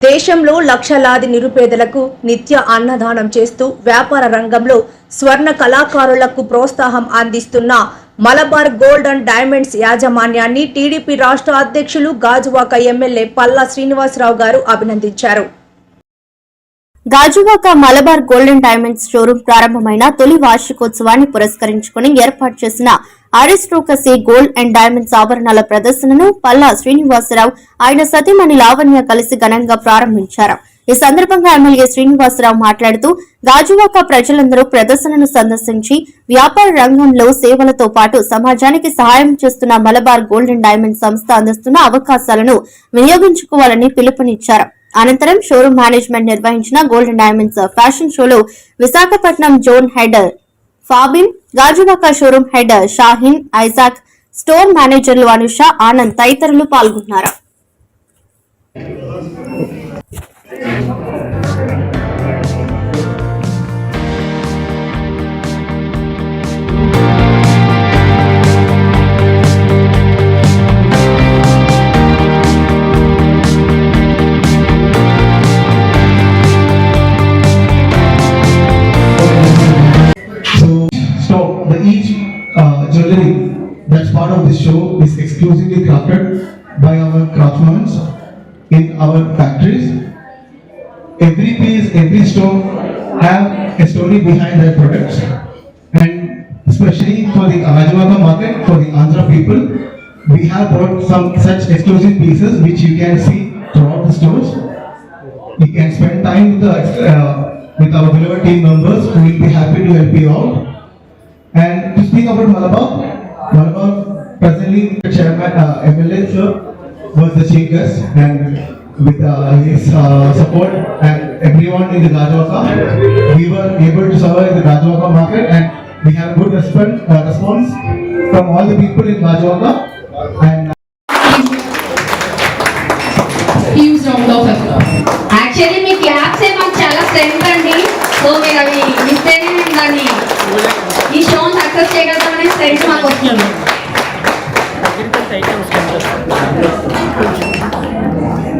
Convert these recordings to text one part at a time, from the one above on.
దేశంలో లక్షలాది నిరుపేదలకు నిత్య అన్నదానం చేస్తూ వ్యాపార రంగంలో స్వర్ణ కళాకారులకు ప్రోత్సాహం అందిస్తున్న మలబార్ గోల్డ్ అండ్ డైమండ్స్ యాజమాన్యాన్ని టీడీపీ రాష్ట్ర అధ్యక్షులు గాజువాక ఎమ్మెల్యే పల్లా శ్రీనివాసరావు గారు అభినందించారు. Gajuwaka Malabar golden diamonds showroom ప్రారంభమైన తొలి వార్షికోత్సవాన్ని పురస్కరించుకుని ఏర్పాటు చేసిన అరిస్ట్రోకసీ గోల్డ్ అండ్ డైమండ్స్ ఆభరణాల ప్రదర్శనను పల్లా శ్రీనివాసరావు ఆయన సతీమణి లావణ్య కలిసి ఘనంగా ప్రారంభించారు. ఈ సందర్భంగా ఎమ్మెల్యే శ్రీనివాసరావు మాట్లాడుతూ గాజువాక ప్రజలందరూ ప్రదర్శనను సందర్శించి వ్యాపార రంగంలో సేవలతో పాటు సమాజానికి సహాయం చేస్తున్న మలబార్ గోల్డ్ అండ్ డైమండ్ సంస్థ అందిస్తున్న అవకాశాలను వినియోగించుకోవాలని పిలుపునిచ్చారు. అనంతరం షోరూమ్ మేనేజ్మెంట్ నిర్వహించిన గోల్డ్ డైమండ్స్ ఫ్యాషన్ షోలో Visakhapatnam zone head ఫాబిన్ Gajuwaka showroom head Shahin Isaac store మేనేజర్లు అనుష ఆనంద్ తదితరులు పాల్గొన్నారు. Jewelry that's part of this show is exclusively crafted by our craftsmen in our factories. Every piece, every stone have a story behind their products. And especially for the Ajwaka market, for the Andhra people, we have brought some such exclusive pieces which you can see throughout the stores. You can spend time with the uh, with our beloved team members who will be happy to help you out. And to speak about Malabar, Malabar presently chairman uh, MLA sir was the chief guest and with uh, his uh, support and everyone in the Gajwaka, we were able to survive the Gajwaka market and we have good response, uh, response from all the people in Gajwaka and huge round of applause actually మీ claps మాకు చాలా strength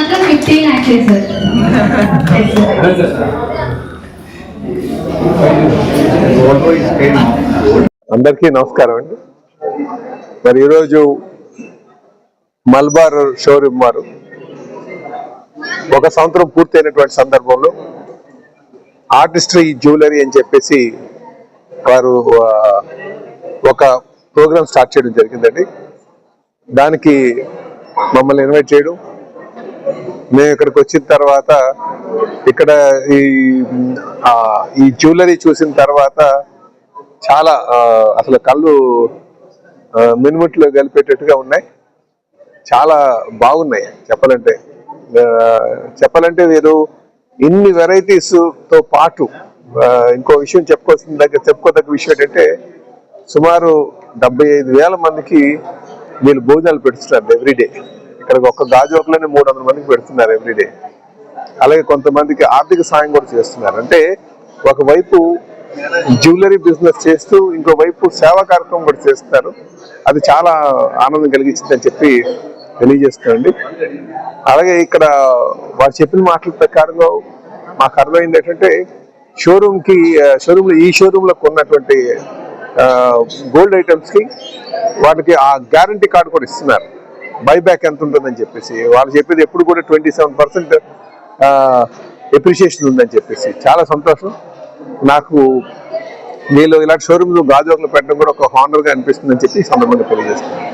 మాత్రం fifteen actual sir అందరికీ నమస్కారం అండి. మరి ఈరోజు Malabar showroom వారు ఒక సంవత్సరం పూర్తయినటువంటి సందర్భంలో ఆర్టిస్ట్రీ జ్యువెలరీ అని చెప్పేసి వారు ఒక ప్రోగ్రామ్ స్టార్ట్ చేయడం జరిగిందండి. దానికి మమ్మల్ని ఇన్వైట్ చేయడం మేము ఇక్కడికి వచ్చిన తర్వాత ఇక్కడ ఈ ఈ జ్యువెలరీ చూసిన తర్వాత చాలా అసలు కళ్ళు మినుముట్లు కలిపేటట్టుగా ఉన్నాయి. చాలా బాగున్నాయి చెప్పాలంటే. చెప్పాలంటే మీరు ఇన్ని వెరైటీస్తో పాటు ఇంకో విషయం చెప్పుకోవాల్సిన దగ్గర చెప్పుకోదగ్గ విషయం ఏంటంటే సుమారు డెబ్బై ఐదు వేల మందికి వీళ్ళు భోజనాలు పెడుతున్నారు ఎవ్రీడే ఇక్కడ ఒక్క గాజువాకలోనే మూడు వందల మందికి పెడుతున్నారు ఎవ్రీడే అలాగే కొంతమందికి ఆర్థిక సాయం కూడా చేస్తున్నారు. అంటే ఒకవైపు జ్యువెలరీ బిజినెస్ చేస్తూ ఇంకోవైపు సేవా కార్యక్రమం కూడా చేస్తున్నారు. అది చాలా ఆనందం కలిగించిందని చెప్పి తెలియజేస్తుందండి అలాగే ఇక్కడ వారు చెప్పిన మాటల ప్రకారంగా మాకు అర్థమైంది ఏంటంటే షోరూమ్కి షోరూమ్లో ఈ షోరూంలో కొన్నటువంటి గోల్డ్ ఐటమ్స్కి వాటికి ఆ గ్యారంటీ కార్డు కూడా ఇస్తున్నారు. బైబ్యాక్ ఎంత ఉంటుందని చెప్పేసి వాళ్ళు చెప్పేది ఎప్పుడు కూడా ట్వంటీ సెవెన్ పర్సెంట్ ఎప్రిషియేషన్ ఉందని చెప్పేసి. చాలా సంతోషం. నాకు వీళ్ళు ఇలాంటి షోరూమ్ గాజువాకలో పెట్టడం కూడా ఒక హానర్గా అనిపిస్తుందని చెప్పి ఈ సందర్భంగా తెలియజేస్తున్నాను.